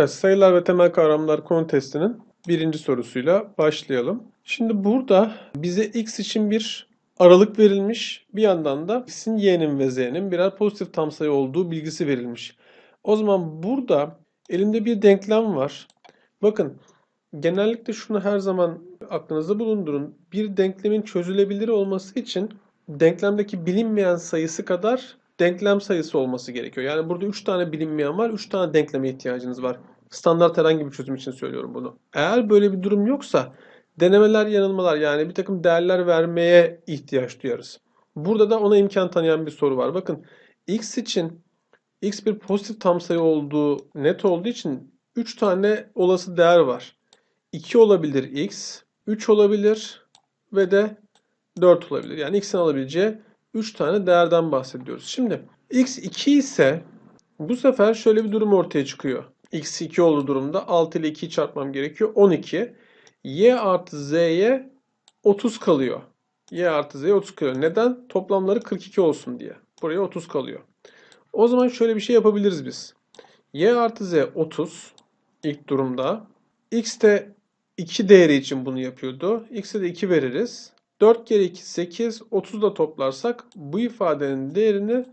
Evet, sayılar ve temel kavramlar konu testinin birinci sorusuyla başlayalım. Şimdi burada bize x için bir aralık verilmiş. Bir yandan da x'in, y'nin ve z'nin birer pozitif tam sayı olduğu bilgisi verilmiş. O zaman burada elimde bir denklem var. Bakın genellikle şunu her zaman aklınızda bulundurun. Bir denklemin çözülebilir olması için denklemdeki bilinmeyen sayısı kadar denklem sayısı olması gerekiyor. Yani burada 3 tane bilinmeyen var, 3 tane denkleme ihtiyacınız var. Standart herhangi bir çözüm için söylüyorum bunu. Eğer böyle bir durum yoksa denemeler, yanılmalar yani bir takım değerler vermeye ihtiyaç duyarız. Burada da ona imkan tanıyan bir soru var. Bakın x için x bir pozitif tam sayı olduğu net olduğu için 3 tane olası değer var. 2 olabilir x, 3 olabilir ve de 4 olabilir. Yani x'in alabileceği 3 tane değerden bahsediyoruz. Şimdi x 2 ise bu sefer şöyle bir durum ortaya çıkıyor. X 2 olduğu durumda 6 ile 2'yi çarpmam gerekiyor. 12. y artı z'ye 30 kalıyor. y artı z'ye 30 kalıyor. Neden? Toplamları 42 olsun diye. Buraya 30 kalıyor. O zaman şöyle bir şey yapabiliriz biz. y artı z 30 ilk durumda. x de 2 değeri için bunu yapıyordu. x'e de 2 veririz. 4 kere 2 8. 30 da toplarsak bu ifadenin değerini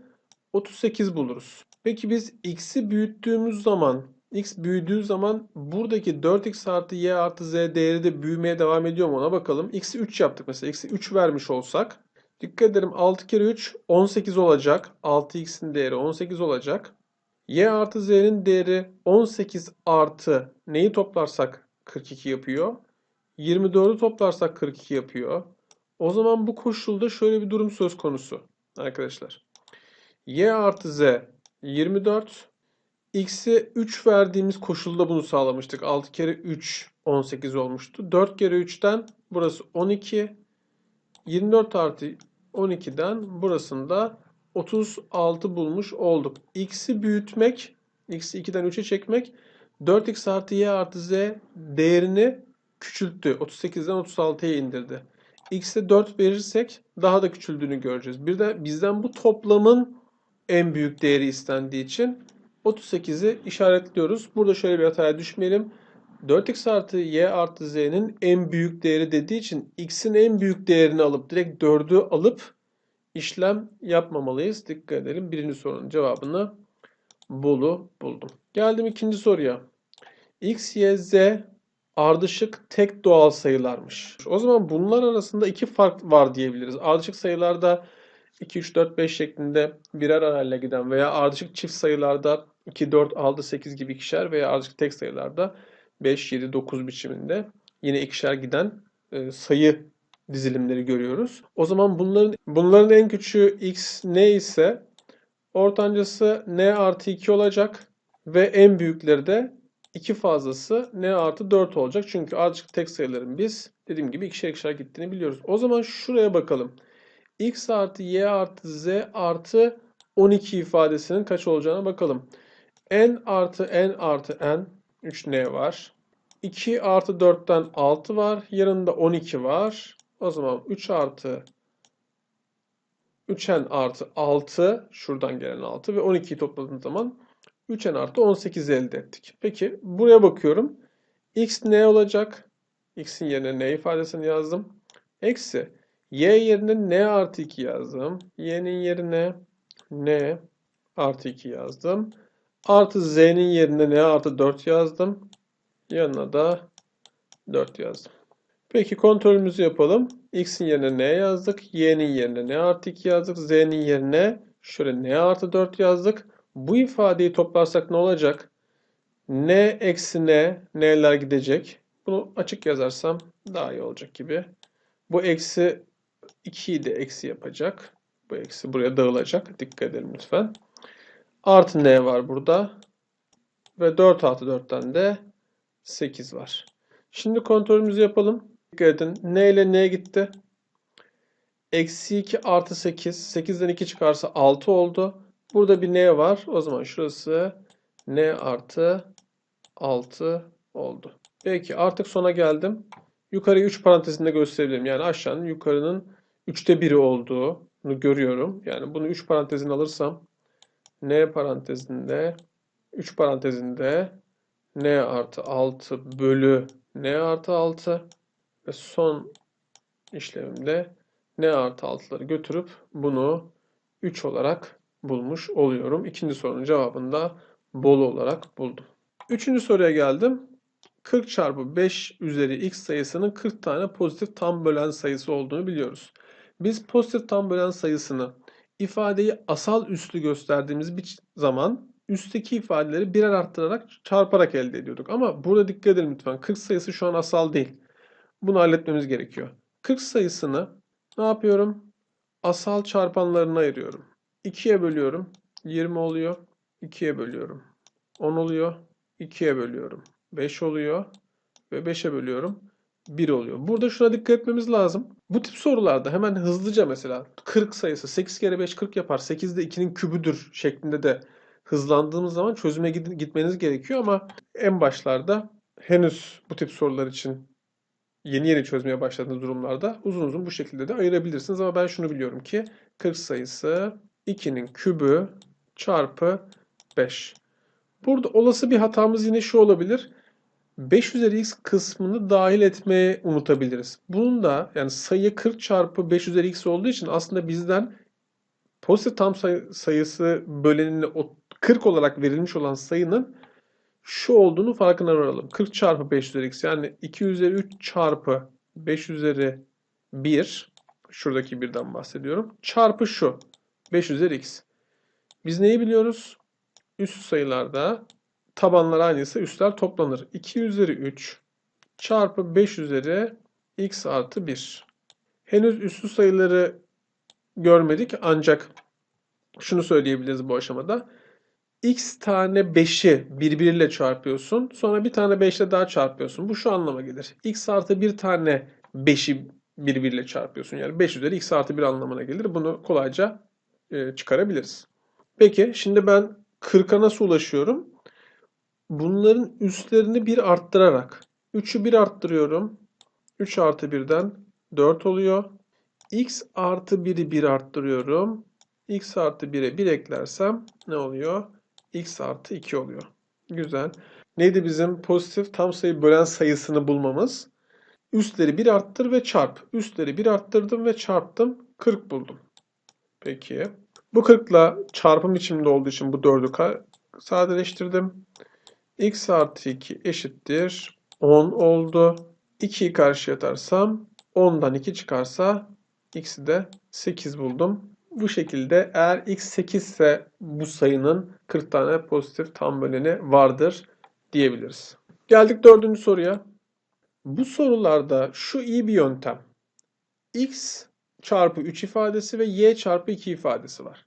38 buluruz. Peki biz x'i büyüttüğümüz zaman x büyüdüğü zaman buradaki 4x artı y artı z değeri de büyümeye devam ediyor mu ona bakalım. x'i 3 yaptık mesela. x'i 3 vermiş olsak. Dikkat edelim 6 kere 3 18 olacak. 6x'in değeri 18 olacak. y artı z'nin değeri 18 artı neyi toplarsak 42 yapıyor. 24'ü toplarsak 42 yapıyor. O zaman bu koşulda şöyle bir durum söz konusu arkadaşlar. y artı z 24. x'e 3 verdiğimiz koşulda bunu sağlamıştık. 6 kere 3 18 olmuştu. 4 kere 3'ten burası 12. 24 artı 12'den burasında 36 bulmuş olduk. x'i büyütmek, x'i 2'den 3'e çekmek 4x artı y artı z değerini küçülttü. 38'den 36'ya indirdi x'e 4 verirsek daha da küçüldüğünü göreceğiz. Bir de bizden bu toplamın en büyük değeri istendiği için 38'i işaretliyoruz. Burada şöyle bir hataya düşmeyelim. 4x artı y artı z'nin en büyük değeri dediği için x'in en büyük değerini alıp direkt 4'ü alıp işlem yapmamalıyız. Dikkat edelim. Birinci sorunun cevabını Bolu buldum. Geldim ikinci soruya. x, y, z ardışık tek doğal sayılarmış. O zaman bunlar arasında iki fark var diyebiliriz. Ardışık sayılarda 2, 3, 4, 5 şeklinde birer arayla giden veya ardışık çift sayılarda 2, 4, 6, 8 gibi ikişer veya ardışık tek sayılarda 5, 7, 9 biçiminde yine ikişer giden e, sayı dizilimleri görüyoruz. O zaman bunların bunların en küçüğü x ne ise ortancası n artı 2 olacak ve en büyükleri de 2 fazlası n artı 4 olacak. Çünkü ardışık tek sayıların biz dediğim gibi ikişer ikişer gittiğini biliyoruz. O zaman şuraya bakalım. x artı y artı z artı 12 ifadesinin kaç olacağına bakalım. N artı n artı n 3n var. 2 artı 4'ten 6 var. Yanında 12 var. O zaman 3 artı 3n artı 6 şuradan gelen 6 ve 12'yi topladığım zaman 3n artı 18 elde ettik. Peki buraya bakıyorum. x ne olacak? x'in yerine n ifadesini yazdım. Eksi y yerine n artı 2 yazdım. y'nin yerine n artı 2 yazdım. Artı z'nin yerine n artı 4 yazdım. Yanına da 4 yazdım. Peki kontrolümüzü yapalım. x'in yerine n yazdık. y'nin yerine n artı 2 yazdık. z'nin yerine şöyle n artı 4 yazdık. Bu ifadeyi toplarsak ne olacak? N eksi n, n'ler gidecek. Bunu açık yazarsam daha iyi olacak gibi. Bu eksi 2'yi de eksi yapacak. Bu eksi buraya dağılacak. Dikkat edelim lütfen. Artı n var burada. Ve 4 artı 4'ten de 8 var. Şimdi kontrolümüzü yapalım. Dikkat edin. N ile n gitti. Eksi 2 artı 8. 8'den 2 çıkarsa 6 oldu. Burada bir n var. O zaman şurası n artı 6 oldu. Peki artık sona geldim. Yukarıyı 3 parantezinde gösterebilirim. Yani aşağının yukarının 3'te 1'i olduğunu görüyorum. Yani bunu 3 parantezine alırsam n parantezinde 3 parantezinde n artı 6 bölü n artı 6 ve son işlemimde n artı 6'ları götürüp bunu 3 olarak bulmuş oluyorum. İkinci sorunun cevabını da bol olarak buldum. Üçüncü soruya geldim. 40 çarpı 5 üzeri x sayısının 40 tane pozitif tam bölen sayısı olduğunu biliyoruz. Biz pozitif tam bölen sayısını ifadeyi asal üslü gösterdiğimiz bir zaman üstteki ifadeleri birer arttırarak çarparak elde ediyorduk. Ama burada dikkat edelim lütfen. 40 sayısı şu an asal değil. Bunu halletmemiz gerekiyor. 40 sayısını ne yapıyorum? Asal çarpanlarına ayırıyorum. 2'ye bölüyorum. 20 oluyor. 2'ye bölüyorum. 10 oluyor. 2'ye bölüyorum. 5 oluyor. Ve 5'e bölüyorum. 1 oluyor. Burada şuna dikkat etmemiz lazım. Bu tip sorularda hemen hızlıca mesela 40 sayısı 8 kere 5 40 yapar. 8 de 2'nin kübüdür şeklinde de hızlandığımız zaman çözüme gitmeniz gerekiyor ama en başlarda henüz bu tip sorular için yeni yeni çözmeye başladığınız durumlarda uzun uzun bu şekilde de ayırabilirsiniz. Ama ben şunu biliyorum ki 40 sayısı 2'nin kübü çarpı 5. Burada olası bir hatamız yine şu olabilir. 5 üzeri x kısmını dahil etmeye unutabiliriz. Bunun da yani sayı 40 çarpı 5 üzeri x olduğu için aslında bizden pozitif tam sayı, sayısı bölenini 40 olarak verilmiş olan sayının şu olduğunu farkına varalım. 40 çarpı 5 üzeri x yani 2 üzeri 3 çarpı 5 üzeri 1 şuradaki birden bahsediyorum. Çarpı şu 5 üzeri x. Biz neyi biliyoruz? Üst sayılarda tabanlar aynıysa üstler toplanır. 2 üzeri 3 çarpı 5 üzeri x artı 1. Henüz üstü sayıları görmedik ancak şunu söyleyebiliriz bu aşamada. x tane 5'i birbiriyle çarpıyorsun. Sonra bir tane 5 ile daha çarpıyorsun. Bu şu anlama gelir. x artı bir tane 5'i birbiriyle çarpıyorsun. Yani 5 üzeri x artı 1 anlamına gelir. Bunu kolayca e, çıkarabiliriz. Peki şimdi ben 40'a nasıl ulaşıyorum? Bunların üstlerini bir arttırarak. 3'ü bir arttırıyorum. 3 artı 1'den 4 oluyor. x artı 1'i 1 arttırıyorum. x artı 1'e 1 eklersem ne oluyor? x artı 2 oluyor. Güzel. Neydi bizim pozitif tam sayı bölen sayısını bulmamız? Üstleri 1 arttır ve çarp. Üstleri 1 arttırdım ve çarptım. 40 buldum. Peki. Bu 40 ile çarpım biçiminde olduğu için bu 4'ü sadeleştirdim. X artı 2 eşittir 10 oldu. 2'yi karşıya atarsam 10'dan 2 çıkarsa x'i de 8 buldum. Bu şekilde eğer x 8 ise bu sayının 40 tane pozitif tam böleni vardır diyebiliriz. Geldik dördüncü soruya. Bu sorularda şu iyi bir yöntem. x çarpı 3 ifadesi ve y çarpı 2 ifadesi var.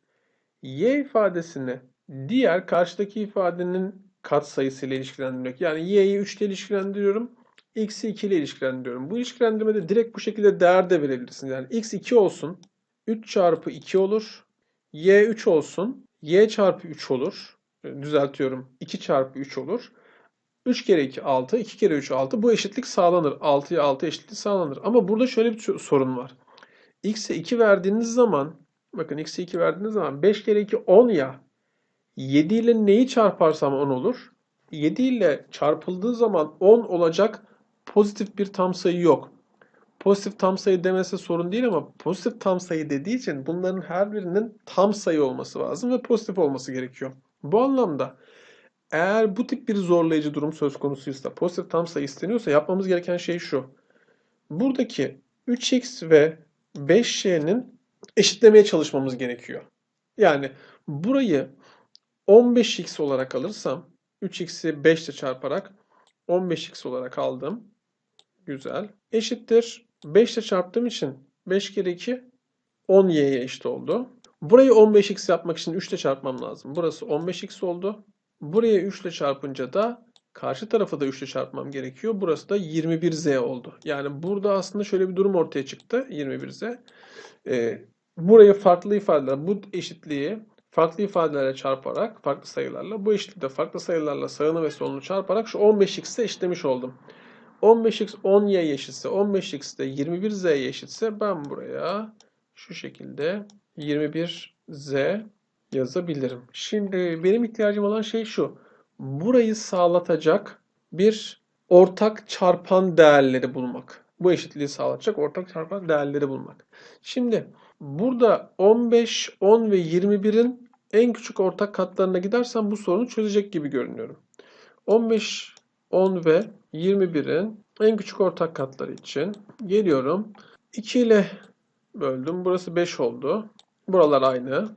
y ifadesini diğer karşıdaki ifadenin katsayısıyla ilişkilendirmek. Yani y'yi 3 ile ilişkilendiriyorum. x'i 2 ile ilişkilendiriyorum. Bu ilişkilendirmede direkt bu şekilde değer de verebilirsiniz. Yani x 2 olsun. 3 çarpı 2 olur. y 3 olsun. y çarpı 3 olur. Düzeltiyorum. 2 çarpı 3 olur. 3 kere 2 6, 2 kere 3 6. Bu eşitlik sağlanır. 6'ya 6 eşitlik sağlanır. Ama burada şöyle bir sorun var. x'e 2 verdiğiniz zaman bakın x'e 2 verdiğiniz zaman 5 kere 2 10 ya. 7 ile neyi çarparsam 10 olur. 7 ile çarpıldığı zaman 10 olacak pozitif bir tam sayı yok. Pozitif tam sayı demesi sorun değil ama pozitif tam sayı dediği için bunların her birinin tam sayı olması lazım ve pozitif olması gerekiyor. Bu anlamda eğer bu tip bir zorlayıcı durum söz konusuysa, pozitif tam sayı isteniyorsa yapmamız gereken şey şu. Buradaki 3x ve 5y'nin eşitlemeye çalışmamız gerekiyor. Yani burayı 15x olarak alırsam 3x'i 5 ile çarparak 15x olarak aldım. Güzel. Eşittir. 5 ile çarptığım için 5 kere 2 10y'ye eşit oldu. Burayı 15x yapmak için 3 ile çarpmam lazım. Burası 15x oldu. Buraya 3 ile çarpınca da karşı tarafı da 3 ile çarpmam gerekiyor. Burası da 21z oldu. Yani burada aslında şöyle bir durum ortaya çıktı. 21z. Ee, burayı farklı ifadeler, bu eşitliği farklı ifadelerle çarparak, farklı sayılarla, bu eşitlikte farklı sayılarla sağını ve solunu çarparak şu 15x'e eşitlemiş oldum. 15x 10y eşitse, 15x de 21z eşitse ben buraya şu şekilde 21z yazabilirim. Şimdi benim ihtiyacım olan şey şu. Burayı sağlatacak bir ortak çarpan değerleri bulmak. Bu eşitliği sağlayacak ortak çarpan değerleri bulmak. Şimdi burada 15, 10 ve 21'in en küçük ortak katlarına gidersem bu sorunu çözecek gibi görünüyorum. 15, 10 ve 21'in en küçük ortak katları için geliyorum. 2 ile böldüm. Burası 5 oldu. Buralar aynı.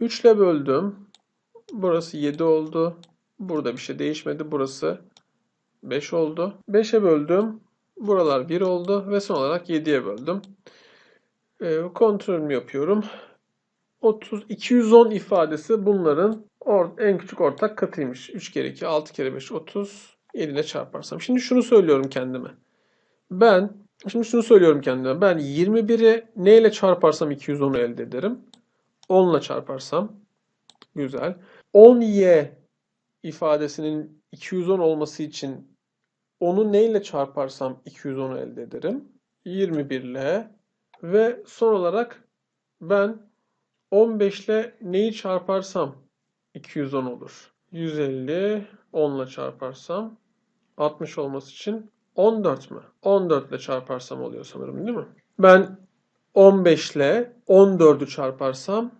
3 ile böldüm. Burası 7 oldu. Burada bir şey değişmedi. Burası 5 oldu. 5'e böldüm. Buralar 1 oldu. Ve son olarak 7'ye böldüm. Ee, kontrolümü yapıyorum. 30, 210 ifadesi bunların or- en küçük ortak katıymış. 3 kere 2, 6 kere 5, 30. 7 ile çarparsam. Şimdi şunu söylüyorum kendime. Ben, şimdi şunu söylüyorum kendime. Ben 21'i neyle çarparsam 210'u elde ederim. 10 ile çarparsam. Güzel. 10y ifadesinin 210 olması için onu neyle çarparsam 210'u elde ederim. 21 ile ve son olarak ben 15 ile neyi çarparsam 210 olur. 150 10 ile çarparsam 60 olması için 14 mü? 14 ile çarparsam oluyor sanırım değil mi? Ben 15 ile 14'ü çarparsam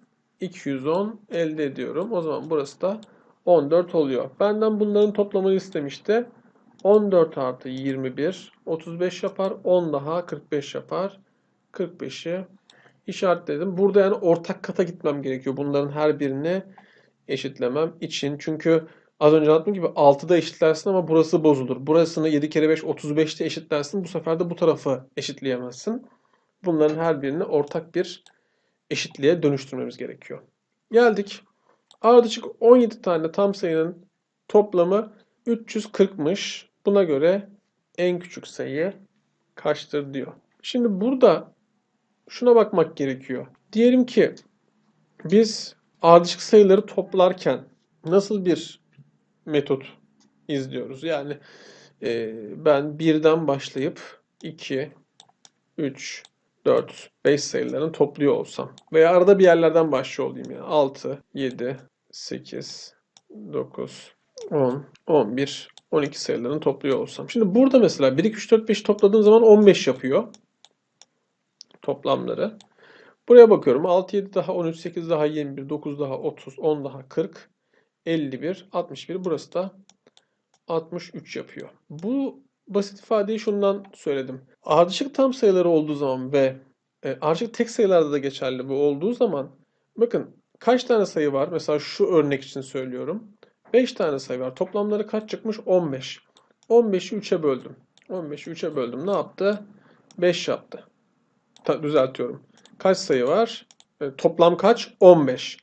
210 elde ediyorum. O zaman burası da 14 oluyor. Benden bunların toplamını istemişti. 14 artı 21 35 yapar. 10 daha 45 yapar. 45'i işaretledim. Burada yani ortak kata gitmem gerekiyor. Bunların her birini eşitlemem için. Çünkü az önce anlattığım gibi 6'da eşitlersin ama burası bozulur. Burasını 7 kere 5 35'te eşitlersin. Bu sefer de bu tarafı eşitleyemezsin. Bunların her birini ortak bir eşitliğe dönüştürmemiz gerekiyor. Geldik. Ardışık 17 tane tam sayının toplamı 340'mış. Buna göre en küçük sayı kaçtır diyor. Şimdi burada şuna bakmak gerekiyor. Diyelim ki biz ardışık sayıları toplarken nasıl bir metot izliyoruz? Yani e, ben birden başlayıp 2, 3, 4, 5 sayılarını topluyor olsam veya arada bir yerlerden başlıyor olayım yani 6, 7, 8, 9, 10, 11, 12 sayılarını topluyor olsam. Şimdi burada mesela 1, 2, 3, 4, 5 topladığım zaman 15 yapıyor toplamları. Buraya bakıyorum. 6, 7 daha 13, 8 daha 21, 9 daha 30, 10 daha 40, 51, 61. Burası da 63 yapıyor. Bu basit ifadeyi şundan söyledim. Ardışık tam sayıları olduğu zaman ve e, ardışık tek sayılarda da geçerli bu olduğu zaman bakın kaç tane sayı var? Mesela şu örnek için söylüyorum. 5 tane sayı var. Toplamları kaç çıkmış? 15. 15'i 3'e böldüm. 15'i 3'e böldüm. Ne yaptı? 5 yaptı. Düzeltiyorum. Kaç sayı var? E, toplam kaç? 15.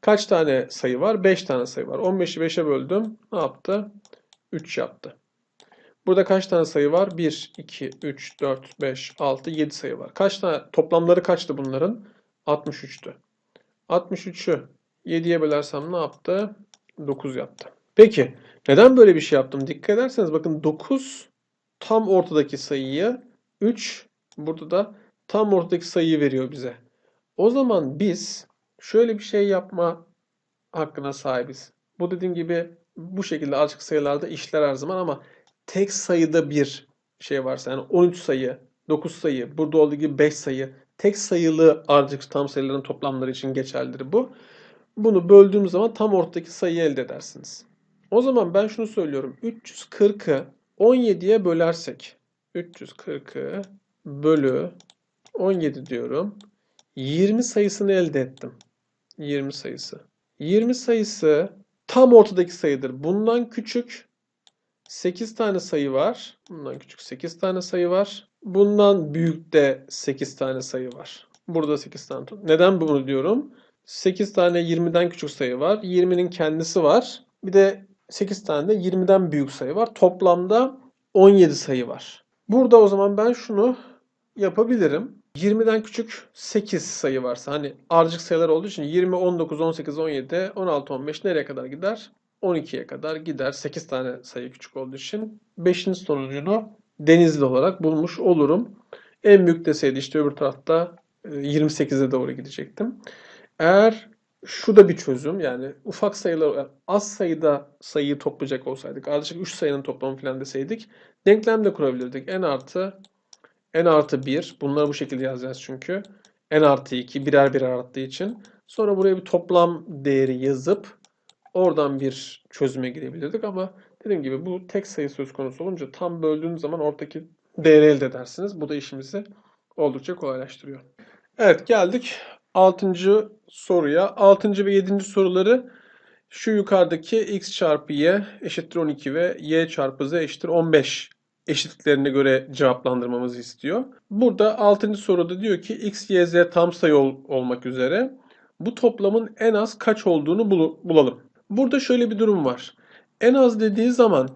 Kaç tane sayı var? 5 tane sayı var. 15'i 5'e böldüm. Ne yaptı? 3 yaptı. Burada kaç tane sayı var? 1, 2, 3, 4, 5, 6, 7 sayı var. Kaç tane toplamları kaçtı bunların? 63'tü. 63'ü 7'ye bölersem ne yaptı? 9 yaptı. Peki neden böyle bir şey yaptım? Dikkat ederseniz bakın 9 tam ortadaki sayıyı 3 burada da tam ortadaki sayıyı veriyor bize. O zaman biz şöyle bir şey yapma hakkına sahibiz. Bu dediğim gibi bu şekilde açık sayılarda işler her zaman ama tek sayıda bir şey varsa yani 13 sayı, 9 sayı, burada olduğu gibi 5 sayı, tek sayılı ardışık tam sayıların toplamları için geçerlidir bu. Bunu böldüğümüz zaman tam ortadaki sayıyı elde edersiniz. O zaman ben şunu söylüyorum. 340'ı 17'ye bölersek 340'ı bölü 17 diyorum. 20 sayısını elde ettim. 20 sayısı. 20 sayısı tam ortadaki sayıdır. Bundan küçük 8 tane sayı var. Bundan küçük 8 tane sayı var. Bundan büyük de 8 tane sayı var. Burada 8 tane. Neden bunu diyorum? 8 tane 20'den küçük sayı var. 20'nin kendisi var. Bir de 8 tane de 20'den büyük sayı var. Toplamda 17 sayı var. Burada o zaman ben şunu yapabilirim. 20'den küçük 8 sayı varsa hani ardışık sayılar olduğu için 20, 19, 18, 17, 16, 15 nereye kadar gider? 12'ye kadar gider. 8 tane sayı küçük olduğu için 5. sonucunu denizli olarak bulmuş olurum. En büyük deseydi işte öbür tarafta 28'e doğru gidecektim. Eğer şu da bir çözüm. Yani ufak sayılar, az sayıda sayıyı toplayacak olsaydık, ardışık 3 sayının toplamı falan deseydik denklem de kurabilirdik. n artı n artı 1. Bunları bu şekilde yazacağız çünkü. n artı 2 birer birer arttığı için. Sonra buraya bir toplam değeri yazıp oradan bir çözüme girebilirdik ama dediğim gibi bu tek sayı söz konusu olunca tam böldüğünüz zaman ortadaki değeri elde edersiniz. Bu da işimizi oldukça kolaylaştırıyor. Evet geldik 6. soruya. 6. ve 7. soruları şu yukarıdaki x çarpı y eşittir 12 ve y çarpı z eşittir 15 eşitliklerine göre cevaplandırmamızı istiyor. Burada 6. soruda diyor ki x, y, z tam sayı ol- olmak üzere bu toplamın en az kaç olduğunu bul- bulalım. Burada şöyle bir durum var. En az dediği zaman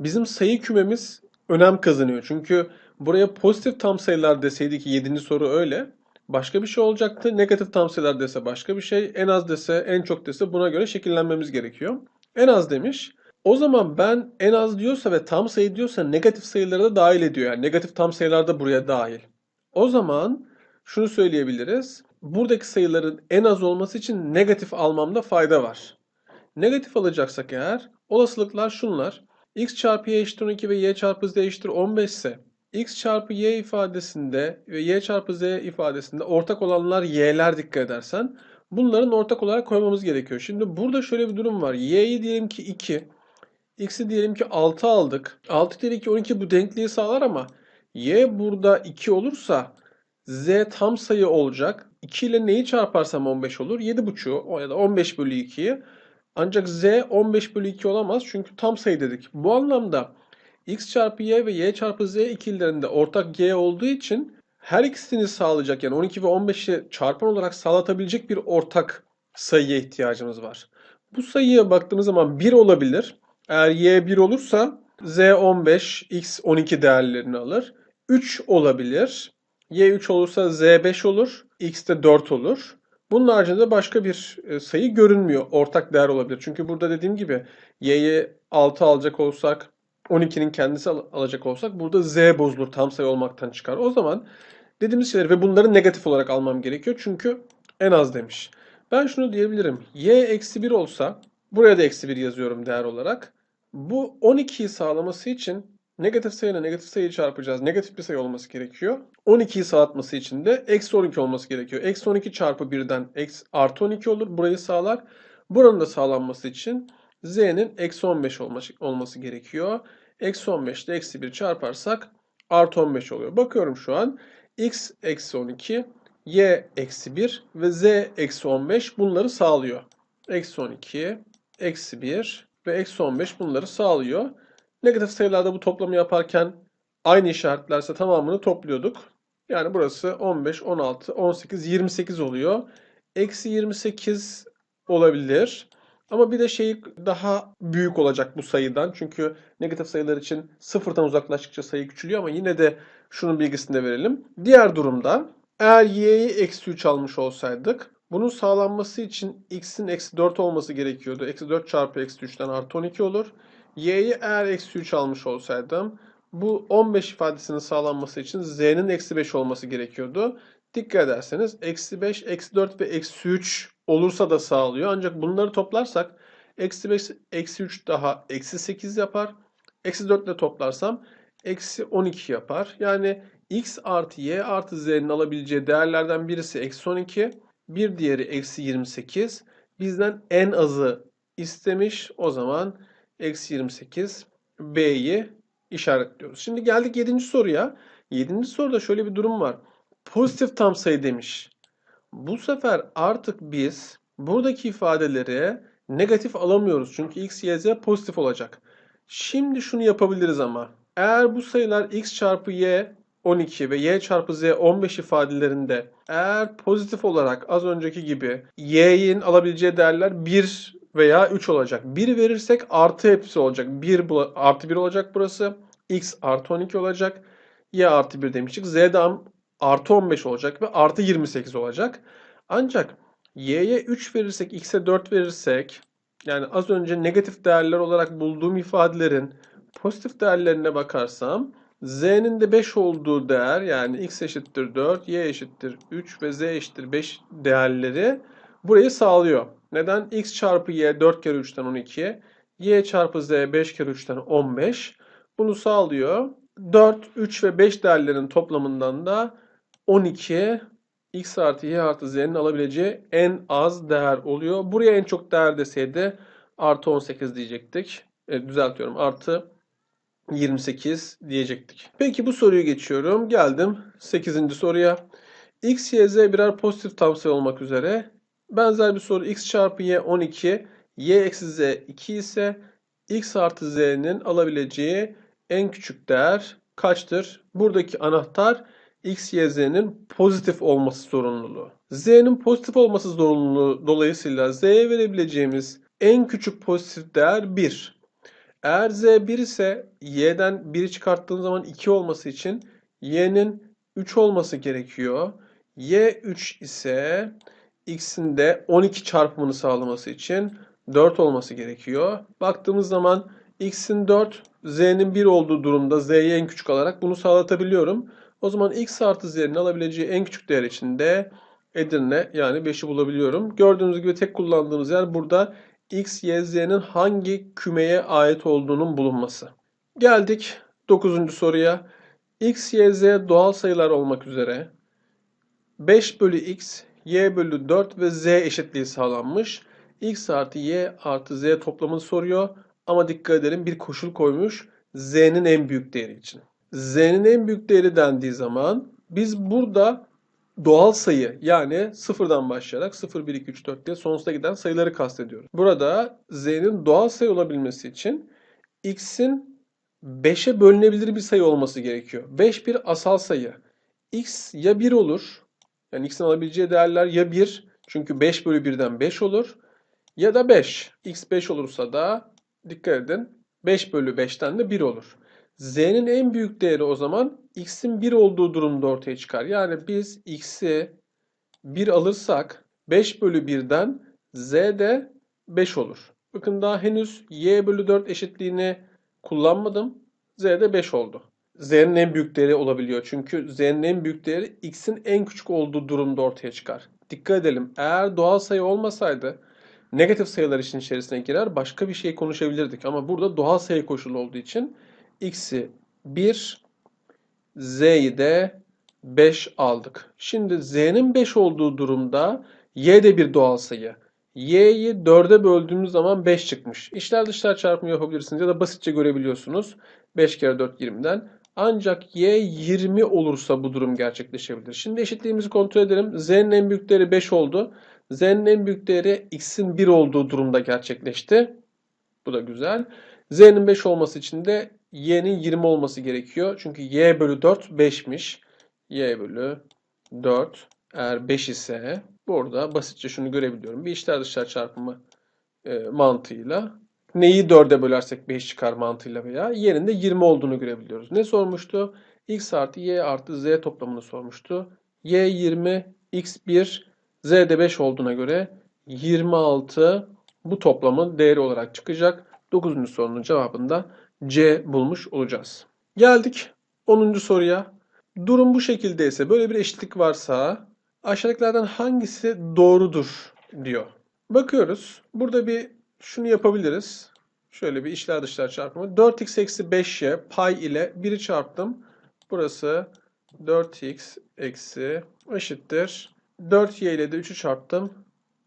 bizim sayı kümemiz önem kazanıyor. Çünkü buraya pozitif tam sayılar deseydi ki 7. soru öyle. Başka bir şey olacaktı. Negatif tam sayılar dese başka bir şey. En az dese, en çok dese buna göre şekillenmemiz gerekiyor. En az demiş. O zaman ben en az diyorsa ve tam sayı diyorsa negatif sayıları da dahil ediyor. Yani negatif tam sayılar da buraya dahil. O zaman şunu söyleyebiliriz. Buradaki sayıların en az olması için negatif almamda fayda var. Negatif alacaksak eğer olasılıklar şunlar. x çarpı y eşittir 12 ve y çarpı z eşittir 15 ise x çarpı y ifadesinde ve y çarpı z ifadesinde ortak olanlar y'ler dikkat edersen bunların ortak olarak koymamız gerekiyor. Şimdi burada şöyle bir durum var. y'yi diyelim ki 2, x'i diyelim ki 6 aldık. 6 ile 2 12 bu denkliği sağlar ama y burada 2 olursa z tam sayı olacak. 2 ile neyi çarparsam 15 olur? 7,5'u ya da 15 bölü 2'yi. Ancak z 15 bölü 2 olamaz çünkü tam sayı dedik. Bu anlamda x çarpı y ve y çarpı z ikililerinde ortak y olduğu için her ikisini sağlayacak yani 12 ve 15'i çarpan olarak sağlatabilecek bir ortak sayıya ihtiyacımız var. Bu sayıya baktığımız zaman 1 olabilir. Eğer y 1 olursa z 15, x 12 değerlerini alır. 3 olabilir. y 3 olursa z 5 olur. x de 4 olur. Bunun haricinde başka bir e, sayı görünmüyor. Ortak değer olabilir. Çünkü burada dediğim gibi y'yi 6 alacak olsak 12'nin kendisi al- alacak olsak burada z bozulur. Tam sayı olmaktan çıkar. O zaman dediğimiz şeyler ve bunları negatif olarak almam gerekiyor. Çünkü en az demiş. Ben şunu diyebilirim. y eksi 1 olsa buraya da eksi 1 yazıyorum değer olarak. Bu 12'yi sağlaması için negatif sayıyla negatif sayıyı çarpacağız. Negatif bir sayı olması gerekiyor. 12'yi sağlatması için de eksi 12 olması gerekiyor. Eksi 12 çarpı 1'den eksi, artı 12 olur. Burayı sağlar. Buranın da sağlanması için z'nin eksi 15 olması, gerekiyor. Eksi 15 ile eksi 1 çarparsak artı 15 oluyor. Bakıyorum şu an. x eksi 12, y eksi 1 ve z eksi 15 bunları sağlıyor. Eksi 12, eksi 1 ve eksi 15 bunları sağlıyor. Negatif sayılarda bu toplamı yaparken aynı işaretlerse tamamını topluyorduk. Yani burası 15, 16, 18, 28 oluyor. Eksi 28 olabilir. Ama bir de şey daha büyük olacak bu sayıdan. Çünkü negatif sayılar için sıfırdan uzaklaştıkça sayı küçülüyor ama yine de şunun bilgisini de verelim. Diğer durumda eğer y'yi eksi 3 almış olsaydık bunun sağlanması için x'in eksi 4 olması gerekiyordu. Eksi 4 çarpı eksi 3'ten artı 12 olur. y'yi eğer eksi 3 almış olsaydım bu 15 ifadesinin sağlanması için z'nin eksi 5 olması gerekiyordu. Dikkat ederseniz eksi 5, eksi 4 ve eksi 3 olursa da sağlıyor. Ancak bunları toplarsak eksi 5, eksi 3 daha eksi 8 yapar. Eksi 4 ile toplarsam eksi 12 yapar. Yani x artı y artı z'nin alabileceği değerlerden birisi eksi 12. Bir diğeri eksi 28. Bizden en azı istemiş. O zaman eksi 28 b'yi işaretliyoruz. Şimdi geldik 7. soruya. 7. soruda şöyle bir durum var. Pozitif tam sayı demiş. Bu sefer artık biz buradaki ifadeleri negatif alamıyoruz. Çünkü x, y, z pozitif olacak. Şimdi şunu yapabiliriz ama. Eğer bu sayılar x çarpı y 12 ve y çarpı z 15 ifadelerinde eğer pozitif olarak az önceki gibi y'nin alabileceği değerler 1 veya 3 olacak. 1 verirsek artı hepsi olacak. 1 bula- artı 1 olacak burası. x artı 12 olacak. y artı 1 demiştik. z de artı 15 olacak ve artı 28 olacak. Ancak y'ye 3 verirsek, x'e 4 verirsek yani az önce negatif değerler olarak bulduğum ifadelerin pozitif değerlerine bakarsam z'nin de 5 olduğu değer yani x eşittir 4, y eşittir 3 ve z eşittir 5 değerleri burayı sağlıyor. Neden? x çarpı y 4 kere 3'ten 12. y çarpı z 5 kere 3'ten 15. Bunu sağlıyor. 4, 3 ve 5 değerlerin toplamından da 12 x artı y artı z'nin alabileceği en az değer oluyor. Buraya en çok değer deseydi artı 18 diyecektik. E, düzeltiyorum artı 28 diyecektik. Peki bu soruyu geçiyorum. Geldim 8. soruya. x, y, z birer pozitif tam sayı olmak üzere. Benzer bir soru x çarpı y 12, y eksi z 2 ise x artı z'nin alabileceği en küçük değer kaçtır? Buradaki anahtar x, y, z'nin pozitif olması zorunluluğu. z'nin pozitif olması zorunluluğu dolayısıyla z'ye verebileceğimiz en küçük pozitif değer 1. Eğer z 1 ise y'den 1'i çıkarttığım zaman 2 olması için y'nin 3 olması gerekiyor. y 3 ise x'in de 12 çarpımını sağlaması için 4 olması gerekiyor. Baktığımız zaman x'in 4, z'nin 1 olduğu durumda z'yi en küçük alarak bunu sağlatabiliyorum. O zaman x artı z'nin alabileceği en küçük değer için de Edirne yani 5'i bulabiliyorum. Gördüğünüz gibi tek kullandığımız yer burada x, y, z'nin hangi kümeye ait olduğunun bulunması. Geldik 9. soruya. x, y, z doğal sayılar olmak üzere 5 bölü x, y bölü 4 ve z eşitliği sağlanmış. x artı y artı z toplamını soruyor. Ama dikkat edelim bir koşul koymuş. z'nin en büyük değeri için. z'nin en büyük değeri dendiği zaman biz burada doğal sayı yani sıfırdan başlayarak 0, 1, 2, 3, 4 diye sonsuza giden sayıları kastediyoruz. Burada z'nin doğal sayı olabilmesi için x'in 5'e bölünebilir bir sayı olması gerekiyor. 5 bir asal sayı. x ya 1 olur. Yani x'in alabileceği değerler ya 1 çünkü 5 bölü 1'den 5 olur. Ya da 5. x 5 olursa da dikkat edin 5 bölü 5'ten de 1 olur. Z'nin en büyük değeri o zaman x'in 1 olduğu durumda ortaya çıkar. Yani biz x'i 1 alırsak 5 bölü 1'den z de 5 olur. Bakın daha henüz y bölü 4 eşitliğini kullanmadım. z de 5 oldu. z'nin en büyük değeri olabiliyor. Çünkü z'nin en büyük değeri x'in en küçük olduğu durumda ortaya çıkar. Dikkat edelim. Eğer doğal sayı olmasaydı negatif sayılar için içerisine girer başka bir şey konuşabilirdik. Ama burada doğal sayı koşulu olduğu için x'i 1, z'yi de 5 aldık. Şimdi z'nin 5 olduğu durumda y de bir doğal sayı. y'yi 4'e böldüğümüz zaman 5 çıkmış. İşler dışlar çarpımı yapabilirsiniz ya da basitçe görebiliyorsunuz. 5 kere 4 20'den. Ancak y 20 olursa bu durum gerçekleşebilir. Şimdi eşitliğimizi kontrol edelim. z'nin en büyük değeri 5 oldu. z'nin en büyük değeri x'in 1 olduğu durumda gerçekleşti. Bu da güzel. Z'nin 5 olması için de y'nin 20 olması gerekiyor. Çünkü y bölü 4 5'miş. y bölü 4 eğer 5 ise burada basitçe şunu görebiliyorum. Bir içler dışlar çarpımı e, mantığıyla neyi 4'e bölersek 5 çıkar mantığıyla veya y'nin de 20 olduğunu görebiliyoruz. Ne sormuştu? x artı y artı z toplamını sormuştu. y 20, x 1, z de 5 olduğuna göre 26 bu toplamın değeri olarak çıkacak. 9. sorunun cevabında C bulmuş olacağız. Geldik 10. soruya. Durum bu şekilde ise böyle bir eşitlik varsa aşağıdakilerden hangisi doğrudur diyor. Bakıyoruz. Burada bir şunu yapabiliriz. Şöyle bir içler dışlar çarpımı. 4x eksi 5y pay ile 1'i çarptım. Burası 4x eksi eşittir. 4y ile de 3'ü çarptım.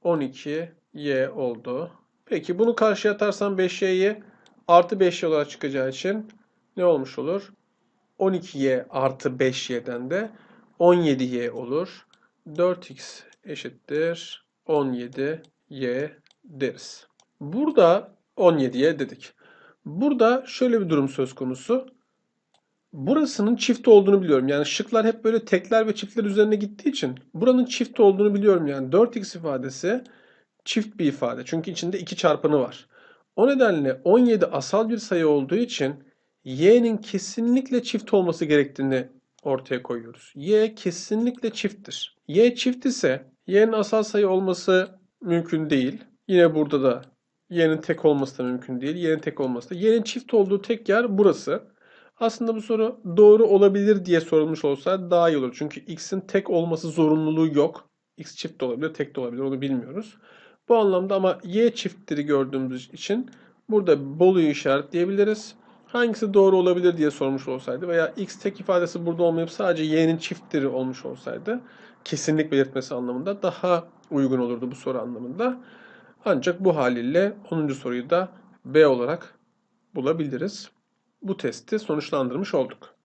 12y oldu. Peki bunu karşıya atarsam 5y'yi artı 5y olarak çıkacağı için ne olmuş olur? 12y artı 5y'den de 17y olur. 4x eşittir 17y deriz. Burada 17'ye dedik. Burada şöyle bir durum söz konusu. Burasının çift olduğunu biliyorum. Yani şıklar hep böyle tekler ve çiftler üzerine gittiği için buranın çift olduğunu biliyorum. Yani 4x ifadesi çift bir ifade. Çünkü içinde iki çarpanı var. O nedenle 17 asal bir sayı olduğu için y'nin kesinlikle çift olması gerektiğini ortaya koyuyoruz. y kesinlikle çifttir. y çift ise y'nin asal sayı olması mümkün değil. Yine burada da y'nin tek olması da mümkün değil. y'nin tek olması da. y'nin çift olduğu tek yer burası. Aslında bu soru doğru olabilir diye sorulmuş olsa daha iyi olur. Çünkü x'in tek olması zorunluluğu yok. X çift de olabilir, tek de olabilir onu bilmiyoruz. Bu anlamda ama Y çiftleri gördüğümüz için burada Bolu'yu işaretleyebiliriz. Hangisi doğru olabilir diye sormuş olsaydı veya X tek ifadesi burada olmayıp sadece Y'nin çiftleri olmuş olsaydı kesinlik belirtmesi anlamında daha uygun olurdu bu soru anlamında. Ancak bu haliyle 10. soruyu da B olarak bulabiliriz. Bu testi sonuçlandırmış olduk.